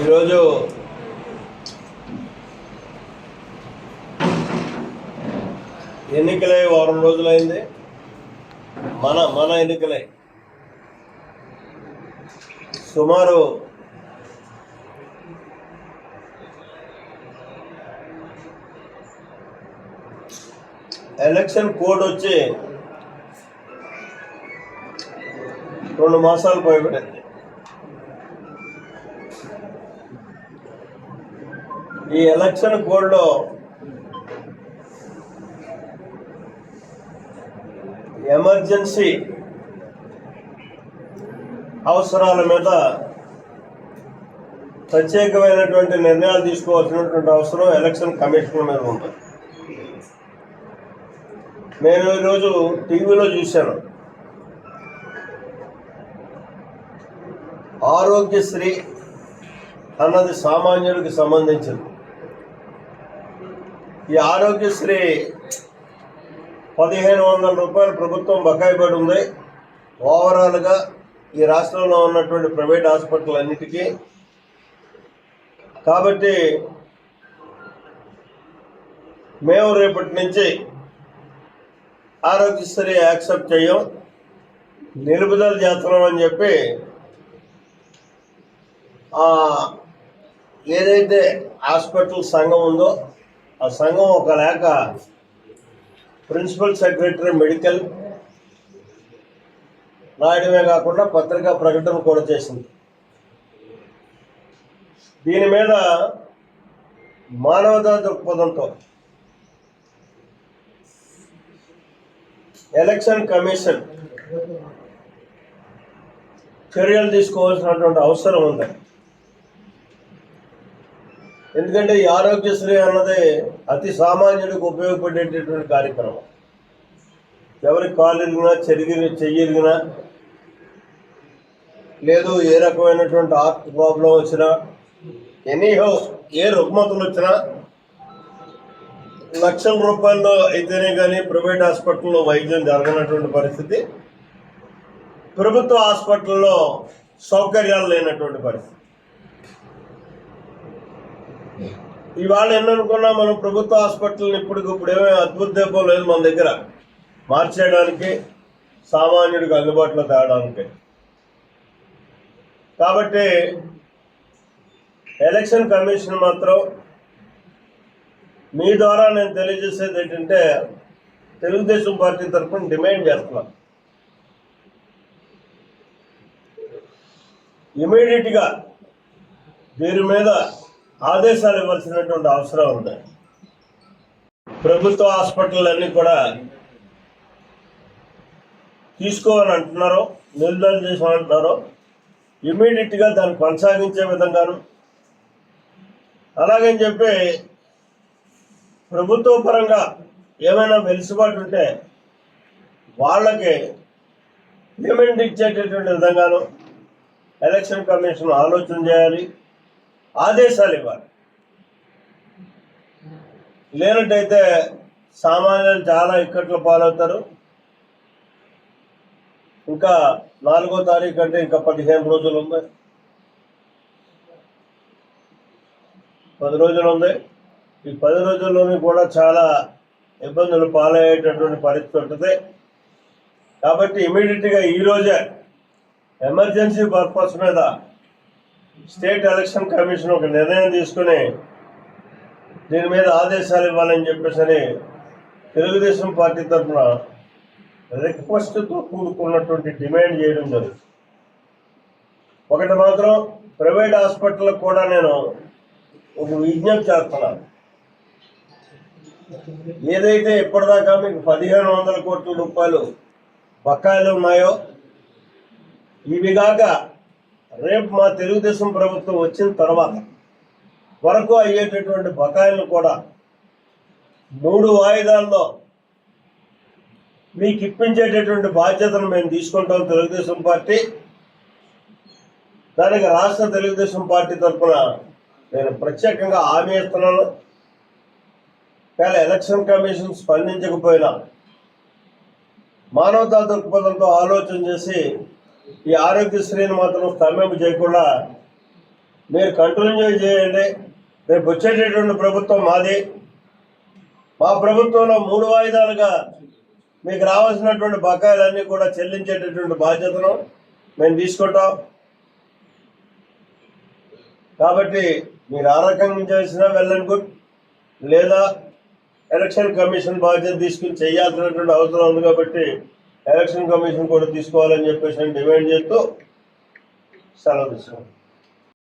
ఈరోజు ఎన్నికలే వారం రోజులైంది. మన మన ఎన్నికలే. సుమారు ఎలక్షన్ కోడ్ వచ్చి రెండు మాసాలు పోయిపోయింది ఈ ఎలక్షన్ కోడ్లో ఎమర్జెన్సీ అవసరాల మీద ప్రత్యేకమైనటువంటి నిర్ణయాలు తీసుకోవాల్సినటువంటి అవసరం ఎలక్షన్ కమిషన్ మీద ఉంది నేను ఈరోజు టీవీలో చూశాను. ఆరోగ్యశ్రీ అన్నది సామాన్యుడికి సంబంధించింది. ఈ ఆరోగ్యశ్రీ పదిహేను వందల రూపాయలు ప్రభుత్వం బకాయి పడి ఉంది. ఓవరాల్గా ఈ రాష్ట్రంలో ఉన్నటువంటి ప్రైవేట్ హాస్పిటల్ అన్నిటికీ. కాబట్టి మేము రేపటి నుంచి ఆరోగ్యశ్రీ యాక్సెప్ట్ చేయం. నిలుపుదల చేస్తున్నాం అని చెప్పి ఏదైతే హాస్పిటల్ సంఘం ఉందో ఆ సంఘం ఒక లేఖ ప్రిన్సిపల్ సెక్రటరీ మెడికల్ రాయడమే కాకుండా పత్రికా ప్రకటన కూడా చేసింది. దీని మీద మానవతా దృక్పథంతో ఎలక్షన్ కమిషన్ చర్యలు తీసుకోవాల్సినటువంటి అవసరం ఉంది. ఎందుకంటే ఈ ఆరోగ్యశ్రీ అన్నది అతి సామాన్యుడికి ఉపయోగపడేటటువంటి కార్యక్రమం. ఎవరికి కాలు ఇరిగినా చెరిగిన చెయ్యిరిగినా లేదు ఏ రకమైనటువంటి హార్ట్ ప్రాబ్లం వచ్చినా ఎనీహో ఏ రుగ్మతలు వచ్చినా లక్షల రూపాయల్లో అయితేనే కానీ ప్రైవేట్ హాస్పిటల్లో వైద్యం జరగనటువంటి పరిస్థితి ప్రభుత్వ హాస్పిటల్లో సౌకర్యాలు లేనటువంటి పరిస్థితి. ఇవాళ ఎన్ననుకున్నా మనం ప్రభుత్వ హాస్పిటల్ని ఇప్పటికిప్పుడు ఏమీ అద్భుత దీపం లేదు మన దగ్గర. మార్చేయడానికి సామాన్యుడికి అందుబాటులో తేవడానికి. కాబట్టి ఎలక్షన్ కమిషన్ మాత్రం మీ ద్వారా నేను తెలియజేసేది ఏంటంటే తెలుగుదేశం పార్టీ తరఫున డిమాండ్ చేస్తున్నాను ఇమీడియట్గా దీని మీద ఆదేశాలు ఇవ్వాల్సినటువంటి అవసరం ఉంది. ప్రభుత్వ హాస్పిటల్ అన్నీ కూడా తీసుకోవాలని అంటున్నారు నిర్ధారణ చేసామంటున్నారు ఇమీడియట్గా దాన్ని కొనసాగించే విధంగాను. అలాగని చెప్పి ప్రభుత్వ పరంగా ఏమైనా వెలుసుబాటు ఉంటే వాళ్ళకి పేమెంట్ ఇచ్చేటటువంటి విధంగాను ఎలక్షన్ కమిషన్ ఆలోచన చేయాలి. ఆదేశాలు ఇవ్వాలి. లేనట్టయితే సామాన్యులు చాలా ఇక్కట్లు పాలవుతారు. ఇంకా నాలుగో తారీఖు అంటే ఇంకా పదిహేను రోజులు ఉంది. పది రోజులు ఉంది. ఈ పది రోజుల్లోని కూడా చాలా ఇబ్బందులు పాలయ్యేటటువంటి పరిస్థితి ఉంటుంది. కాబట్టి ఇమీడియట్గా ఈ రోజే ఎమర్జెన్సీ పర్పస్ మీద స్టేట్ ఎలక్షన్ కమిషన్ ఒక నిర్ణయం తీసుకుని దీని మీద ఆదేశాలు ఇవ్వాలని చెప్పేసి తెలుగుదేశం పార్టీ తరఫున రిక్వెస్ట్తో కూడుకున్నటువంటి డిమాండ్ చేయడం జరుగుతుంది ఒకటి మాత్రం ప్రైవేట్ హాస్పిటల్కి కూడా నేను ఒక విజ్ఞప్తి చేస్తున్నాను. ఏదైతే ఇప్పటిదాకా మీకు పదిహేను వందల కోట్ల రూపాయలు బకాయిలు ఉన్నాయో ఇవి కాక రేపు మా తెలుగుదేశం ప్రభుత్వం వచ్చిన తర్వాత వరకు అయ్యేటటువంటి బకాయిలను కూడా మూడు వాయిదాల్లో మీకు ఇప్పించేటటువంటి బాధ్యతను మేము తీసుకుంటాం తెలుగుదేశం పార్టీ. దానికి రాష్ట్ర తెలుగుదేశం పార్టీ తరఫున నేను ప్రత్యేకంగా హామీ ఇస్తున్నాను. కానీ ఎలక్షన్ కమిషన్ స్పందించకపోయినా మానవతా దృక్పథంతో ఆలోచన చేసి ఈ ఆరోగ్యశ్రీని మాత్రం స్తంభింపు చేయకుండా మీరు కంటిన్యూ చేయండి. రేపు వచ్చేటటువంటి ప్రభుత్వం మాది. మా ప్రభుత్వంలో మూడు వాయిదాలుగా మీకు రావాల్సినటువంటి బకాయిలన్నీ కూడా చెల్లించేటటువంటి బాధ్యతను మేము తీసుకుంటాం. కాబట్టి మీరు ఆ రకంగా చేసినా వెళ్ళండి గుడ్. లేదా ఎలక్షన్ కమిషన్ బాధ్యత తీసుకుని చేయాల్సినటువంటి అవసరం ఉంది కాబట్టి ఎలక్షన్ కమిషన్ కూడా తీసుకోవాలని చెప్పేసి డిమాండ్ చేస్తూ సెలవు తీసుకున్నాను